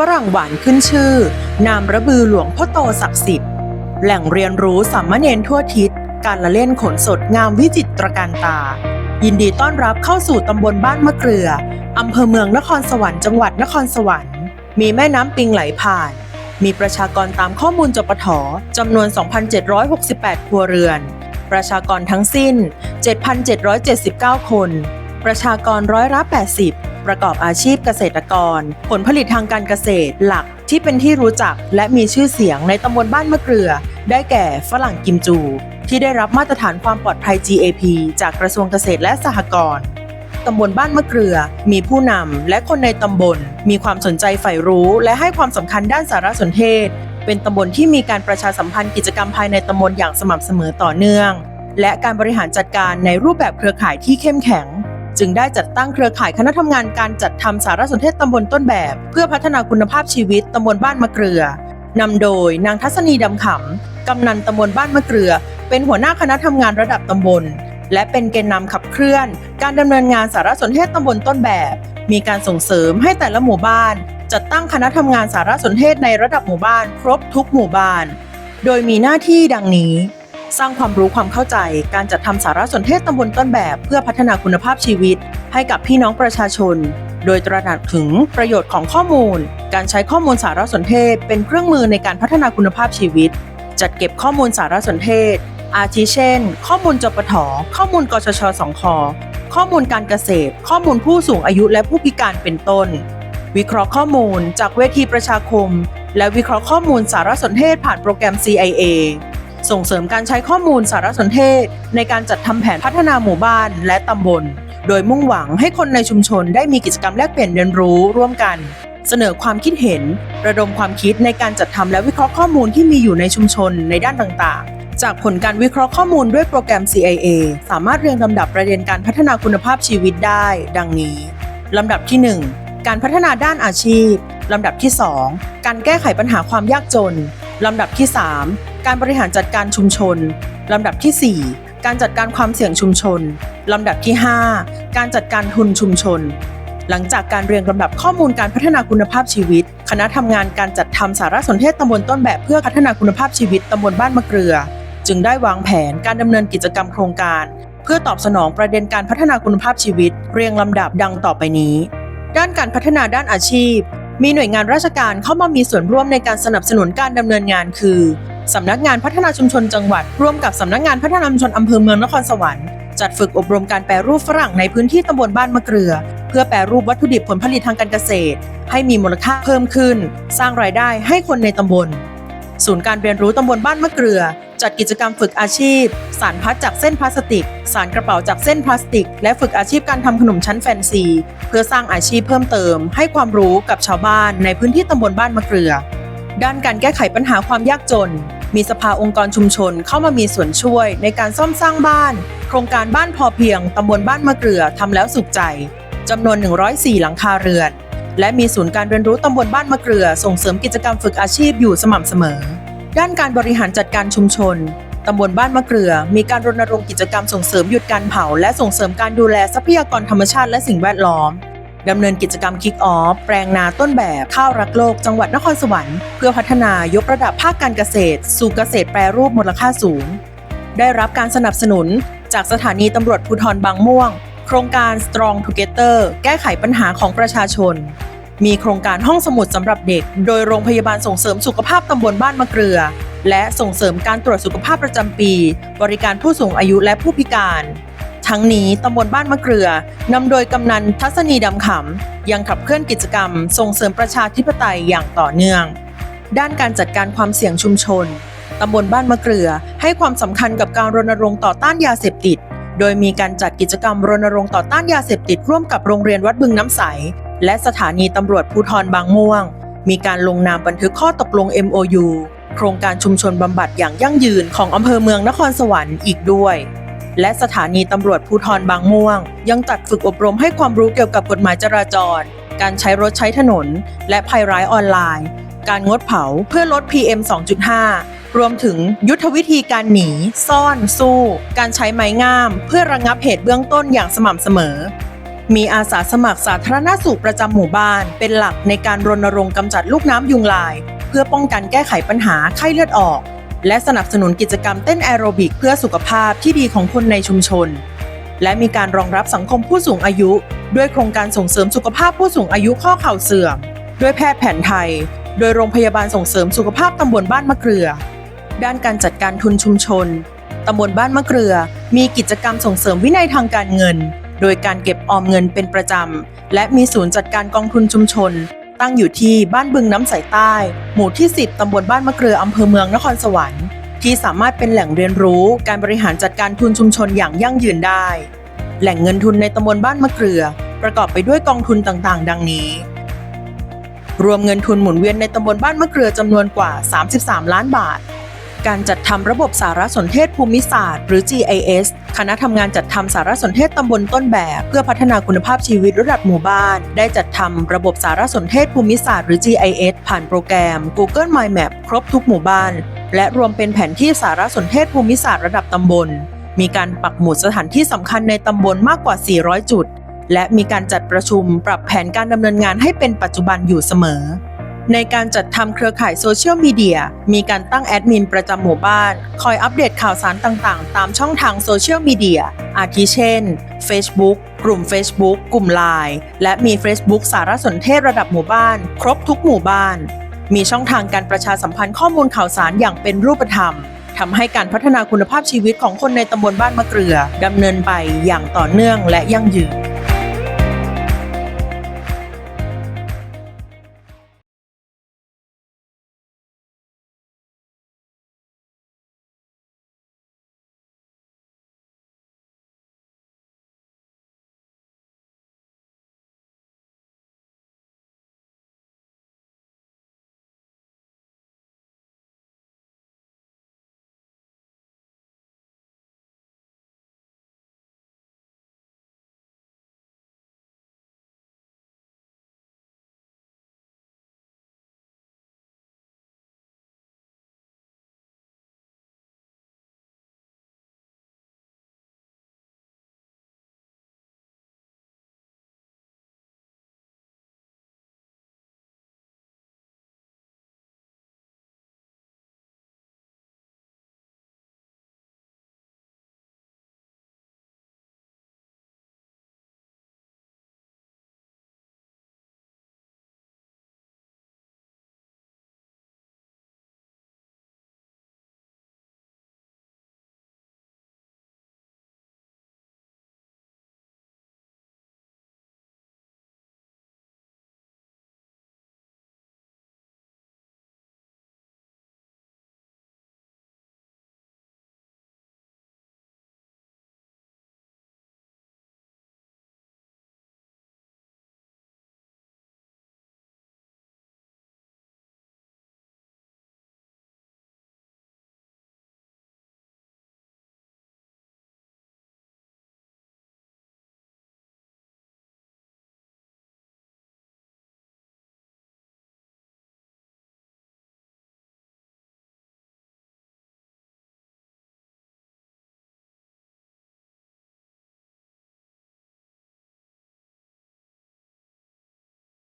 ฝรั่งหวานขึ้นชื่อ นามระบือหลวงพ่อโตศักดิ์สิทธิ์ แหล่งเรียนรู้สามเณรทั่วทิศ การละเล่นขนสดงามวิจิตรการตา ยินดีต้อนรับเข้าสู่ตำบลบ้านมะเกลือ อำเภอเมืองนครสวรรค์จังหวัดนครสวรรค์ มีแม่น้ำปิงไหลผ่าน มีประชากรตามข้อมูลจปทจำนวน 2,768 ครัวเรือน ประชากรทั้งสิ้น 7,779 คน ประชากรร้อยละ80 ประกอบอาชีพเกษตรกร ผลผลิตทางการเกษตรหลักที่เป็นที่รู้จักและมีชื่อเสียงในตำบลบ้านมะเกลือ ได้แก่ฝรั่งกิมจู ที่ได้รับมาตรฐานความปลอดภัย GAP จากกระทรวงเกษตรและสหกรณ์ตำบลบ้านมะเกลือ มีผู้นำและคนในตำบล มีความสนใจใฝ่รู้และให้ความสำคัญด้านสารสนเทศ เป็นตำบลที่มีการประชาสัมพันธ์กิจกรรมภายในตำบลอย่างสม่ำเสมอต่อเนื่อง และการบริหารจัดการในรูปแบบเครือข่ายที่เข้มแข็ง จึงได้จัดตั้งเครือข่ายคณะทำงานการจัดทำสารสนเทศตำบลต้นแบบ เพื่อพัฒนาคุณภาพชีวิตตำบลบ้านมะเกลือนำโดยนางทัศนีดำขำ กำนันตำบลบ้านมะเกลือ เป็นหัวหน้าคณะทำงานระดับตำบล และเป็นแกนนำขับเคลื่อน การดำเนินงานสารสนเทศตำบลต้นแบบ มีการส่งเสริมให้แต่ละหมู่บ้าน จัดตั้งคณะทำงานสารสนเทศในระดับหมู่บ้าน ครบทุกหมู่บ้าน โดยมีหน้าที่ดังนี้ สร้างความรู้ความเข้าใจ การจัดทำสารสนเทศตำบลต้นแบบ เพื่อพัฒนาคุณภาพชีวิต ให้กับพี่น้องประชาชน โดยตระหนักถึงประโยชน์ของข้อมูล การใช้ข้อมูลสารสนเทศ เป็นเครื่องมือในการพัฒนาคุณภาพชีวิต จัดเก็บข้อมูลสารสนเทศ อาทิเช่น ข้อมูลจปทข้อมูลกชชสองคข้อมูลการเกษตร ข้อมูลผู้สูงอายุและผู้พิการเป็นต้น วิเคราะห์ข้อมูลจากเวทีประชาคม และวิเคราะห์ข้อมูลสารสนเทศผ่านโปรแกรม CIA ส่งเสริมการใช้ข้อมูลสารสนเทศ ในการจัดทำแผนพัฒนาหมู่บ้านและตำบล โดยมุ่งหวังให้คนในชุมชนได้มีกิจกรรมแลกเปลี่ยนเรียนรู้ร่วมกัน เสนอความคิดเห็น ระดมความคิดในการจัดทำและวิเคราะห์ข้อมูลที่มีอยู่ในชุมชนในด้านต่างๆ จากผลการวิเคราะห์ข้อมูลด้วยโปรแกรม CIA สามารถเรียงลำดับประเด็นการพัฒนาคุณภาพชีวิตได้ ดังนี้ลำดับที่ 1 การพัฒนาด้านอาชีพลำดับที่ 2 การแก้ไขปัญหาความยากจนลำดับที่ 3 การบริหารจัดการชุมชน ลำดับทีสี่ 4 การจัดการความเสี่ยงชุมชน ลำดับที่ 5 การจัดการทุนชุมชน หลังจากการเรียงลำดับข้อมูลการพัฒนาคุณภาพชีวิต คณะทำงานการจัดทำสารสนเทศตำบลต้นแบบเพื่อพัฒนาคุณภาพชีวิตตำบลบ้านมะเกลือ จึงได้วางแผนการดำเนินกิจกรรมโครงการ เพื่อตอบสนองประเด็นการพัฒนาคุณภาพชีวิต เรียงลำดับดังต่อไปนี้ ด้านการพัฒนาด้านอาชีพมีหน่วยงานราชการเข้ามามีส่วนร่วมในการสนับสนุนการดำเนินงานคือ สำนักงานพัฒนาชุมชนจังหวัด ร่วมกับสำนักงานพัฒนาชุมชนอำเภอเมืองนครสวรรค์จัดฝึกอบรมการแปรรูปฝรั่งในพื้นที่ตำบลบ้านมะเกลือ เพื่อแปรรูปวัตถุดิบผลผลิตทางการเกษตร ให้มีมูลค่าเพิ่มขึ้น สร้างรายได้ให้คนในตำบล ศูนย์การเรียนรู้ตำบลบ้านมะเกลือ จัดกิจกรรมฝึกอาชีพ สารพัดจากเส้นพลาสติก สารกระเป๋าจากเส้นพลาสติก และฝึกอาชีพการทำขนมชั้นแฟนซี เพื่อสร้างอาชีพเพิ่มเติม ให้ความรู้กับชาวบ้านในพื้นที่ตำบลบ้านมะเกลือ ด้านการแก้ไขปัญหาความยากจน มีสภาองค์กรชุมชนเข้ามามีส่วนช่วยในการซ่อมสร้างบ้าน โครงการบ้านพอเพียงตำบลบ้านมะเกลือทำแล้วสุขใจจำนวน 104 หลังคาเรือน และมีศูนย์การเรียนรู้ตำบลบ้านมะเกลือ ส่งเสริมกิจกรรมฝึกอาชีพอยู่สม่ำเสมอ ด้านการบริหารจัดการชุมชนตำบลบ้านมะเกลือ มีการรณรงค์กิจกรรมส่งเสริมหยุดการเผา และส่งเสริมการดูแลทรัพยากรธรรมชาติและสิ่งแวดล้อม ดำเนินกิจกรรมคิกออฟแปลงนาต้นแบบข้าวรักโลกจังหวัดนครสวรรค์เพื่อพัฒนายกระดับภาคการเกษตร สู่เกษตรแปรรูปมูลค่าสูง ได้รับการสนับสนุน จากสถานีตำรวจภูธรบางม่วง โครงการ Strong Together แก้ไขปัญหาของประชาชน มีโครงการห้องสมุดสำหรับเด็ก โดยโรงพยาบาลส่งเสริมสุขภาพตำบลบ้านมะเกลือ และส่งเสริมการตรวจสุขภาพประจำปี บริการผู้สูงอายุและผู้พิการ ทั้งนี้ตำบลบ้านมะเกลือนำโดยกำนันทัศนีดำขำยังขับเคลื่อนกิจกรรม ส่งเสริมประชาธิปไตยอย่างต่อเนื่อง ด้านการจัดการความเสี่ยงชุมชนตำบลบ้านมะเกลือ ให้ความสำคัญกับการรณรงค์ต่อต้านยาเสพติด โดยมีการจัดกิจกรรมรณรงค์ต่อต้านยาเสพติดร่วมกับโรงเรียนวัดบึงน้ำใส และสถานีตำรวจภูธรบางม่วง มีการลงนามบันทึกข้อตกลง MOU โครงการชุมชนบำบัดอย่างยั่งยืนของอำเภอเมืองนครสวรรค์อีกด้วย และสถานีตำรวจภูธรบางม่วง ยังจัดฝึกอบรมให้ความรู้เกี่ยวกับกฎหมายจราจร การใช้รถใช้ถนน และภัยร้ายออนไลน์ การงดเผาเพื่อลด PM 2.5 รวมถึงยุทธวิธีการหนี ซ่อน สู้ การใช้ไม้งาม เพื่อระงับเหตุเบื้องต้นอย่างสม่ำเสมอ มีอาสาสมัครสาธารณสุขประจำหมู่บ้าน เป็นหลักในการรณรงค์กำจัดลูกน้ำยุงลาย เพื่อป้องกันแก้ไขปัญหาไข้เลือดออก และสนับสนุนกิจกรรมเต้นแอโรบิกเพื่อสุขภาพที่ดีของคนในชุมชน และมีการรองรับสังคมผู้สูงอายุ ด้วยโครงการส่งเสริมสุขภาพผู้สูงอายุข้อเข่าเสื่อม ด้วยแพทย์แผนไทย โดยโรงพยาบาลส่งเสริมสุขภาพตำบลบ้านมะเกลือ ด้านการจัดการทุนชุมชนตำบลบ้านมะเกลือ มีกิจกรรมส่งเสริมวินัยทางการเงิน โดยการเก็บออมเงินเป็นประจำ และมีศูนย์จัดการกองทุนชุมชน ตั้งอยู่ที่บ้านบึงน้ำใสใต้ หมู่ที่ 10 ตำบลบ้านมะเกลืออำเภอเมืองนครสวรรค์ ที่สามารถเป็นแหล่งเรียนรู้การบริหารจัดการทุนชุมชนอย่างยั่งยืนได้ แหล่งเงินทุนในตำบลบ้านมะเกลือ ประกอบไปด้วยกองทุนต่างๆ ดังนี้ รวมเงินทุนหมุนเวียนในตำบลบ้านมะเกลือจำนวนกว่า 33 ล้านบาท การจัดทำระบบสารสนเทศภูมิศาสตร์ หรือ GIS คณะทำงานจัดทำสารสนเทศตำบลต้นแบบ เพื่อพัฒนาคุณภาพชีวิตระดับหมู่บ้าน ได้จัดทำระบบสารสนเทศภูมิศาสตร์หรือ GIS ผ่านโปรแกรม Google My Map ครบทุกหมู่บ้าน และรวมเป็นแผนที่สารสนเทศภูมิศาสตร์ระดับตำบล มีการปักหมุดสถานที่สำคัญในตำบลมากกว่า 400 จุด และมีการจัดประชุมปรับแผนการดำเนินงานให้เป็นปัจจุบันอยู่เสมอ ในการจัดทำเครือข่ายโซเชียลมีเดียมีการตั้งแอดมินประจำหมู่บ้าน คอยอัปเดตข่าวสารต่างๆ ตามช่องทางโซเชียลมีเดียอาทิเช่น Facebook กลุ่ม Facebook กลุ่ม Line และมี Facebook สารสนเทศระดับหมู่บ้าน ครบทุกหมู่บ้าน มีช่องทางการประชาสัมพันธ์ข้อมูลข่าวสารอย่างเป็นรูปธรรมทำให้การพัฒนาคุณภาพชีวิตของคนในตำบลบ้านมะเกลือดำเนินไปอย่างต่อเนื่องและยั่งยืน